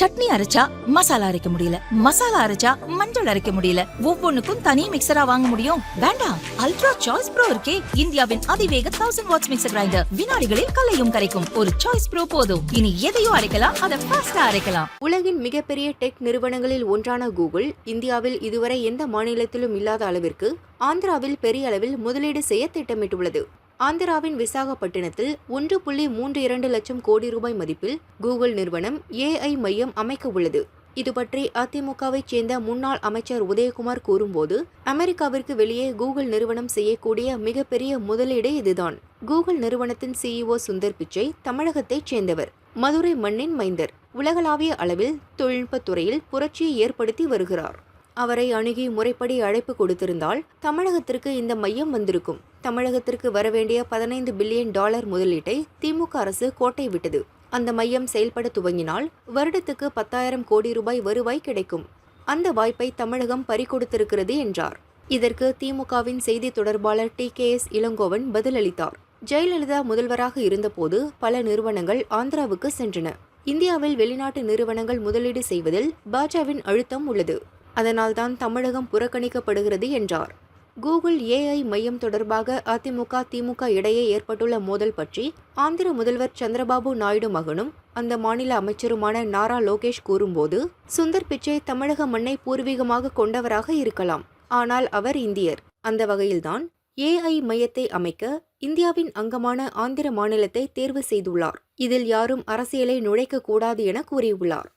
சட்னி அரைச்சா மசாலா அரைக்க முடியல. மசாலா அரைச்சா மஞ்சள் அரைக்க முடியல. ஒவ்வொன்னுக்கும் தனி மிக்சரா வாங்க முடியும். வேண்டாம். அல்ட்ரா சாய்ஸ் ப்ரோ இருக்கே. இந்தியாவின் அதிவேக தௌசண்ட் வாட்ஸ் மிக்சர் கிரைண்டர் வினாடிகளில் கலையும் கரைக்கும். ஒரு சாய்ஸ் ப்ரோ போதும். இனி எதையும் அரைக்கலாம். அதை ஃபாஸ்டா அரைக்கலாம். உலகின் மிகப்பெரிய டெக் நிறுவனங்களில் ஒன்றான கூகுள் இந்தியாவில் இதுவரை எந்த மாநிலத்திலும் இல்லாத அளவிற்கு ஆந்திராவில் பெரிய அளவில் முதலீடு செய்ய திட்டமிட்டுள்ளது. ஆந்திராவின் விசாகப்பட்டினத்தில் ஒன்று புள்ளி மூன்று இரண்டு லட்சம் கோடி ரூபாய் மதிப்பில் கூகுள் நிறுவனம் ஏஐ மையம் அமைக்க உள்ளது. இது பற்றி அதிமுகவைச் சேர்ந்த முன்னாள் அமைச்சர் உதயகுமார் கூறும்போது அமெரிக்காவிற்கு வெளியே கூகுள் நிறுவனம் செய்யக்கூடிய மிகப்பெரிய முதலீடு இதுதான். கூகுள் நிறுவனத்தின் சிஇஓ சுந்தர் பிச்சை தமிழகத்தைச் சேர்ந்தவர். மதுரை மண்ணின் மைந்தர். உலகளாவிய அளவில் தொழில்நுட்பத் துறையில் புரட்சியை ஏற்படுத்தி வருகிறார். அவரை அணுகி முறைப்படி அழைப்பு கொடுத்திருந்தால் தமிழகத்திற்கு இந்த மையம் வந்திருக்கும். தமிழகத்திற்கு வரவேண்டிய பதினைந்து பில்லியன் டாலர் முதலீட்டை திமுக அரசு கோட்டை விட்டது. அந்த மையம் செயல்பட துவங்கினால் வருடத்துக்கு பத்தாயிரம் கோடி ரூபாய் வருவாய் கிடைக்கும். அந்த வாய்ப்பை தமிழகம் பறிகொடுத்திருக்கிறது என்றார். இதற்கு திமுகவின் செய்தி தொடர்பாளர் டி கே எஸ் இளங்கோவன் பதிலளித்தார். ஜெயலலிதா முதல்வராக இருந்தபோது பல நிறுவனங்கள் ஆந்திராவுக்கு சென்றன. இந்தியாவில் வெளிநாட்டு நிறுவனங்கள் முதலீடு செய்வதில் பாஜவின் அழுத்தம் உள்ளது. அதனால்தான் தமிழகம் புறக்கணிக்கப்படுகிறது என்றார். கூகுள் ஏஐ மையம் தொடர்பாக அதிமுக திமுக இடையே ஏற்பட்டுள்ள மோதல் பற்றி ஆந்திர முதல்வர் சந்திரபாபு நாயுடு மகனும் அந்த மாநில அமைச்சருமான நாரா லோகேஷ் கூறும்போது சுந்தர் பிச்சை தமிழக மண்ணை பூர்வீகமாக கொண்டவராக இருக்கலாம். ஆனால் அவர் இந்தியர். அந்த வகையில்தான் ஏஐ மையத்தை அமைக்க இந்தியாவின் அங்கமான ஆந்திர மாநிலத்தை தேர்வு செய்துள்ளார். இதில் யாரும் அரசியலை நுழைக்க கூடாது என கூறியுள்ளார்.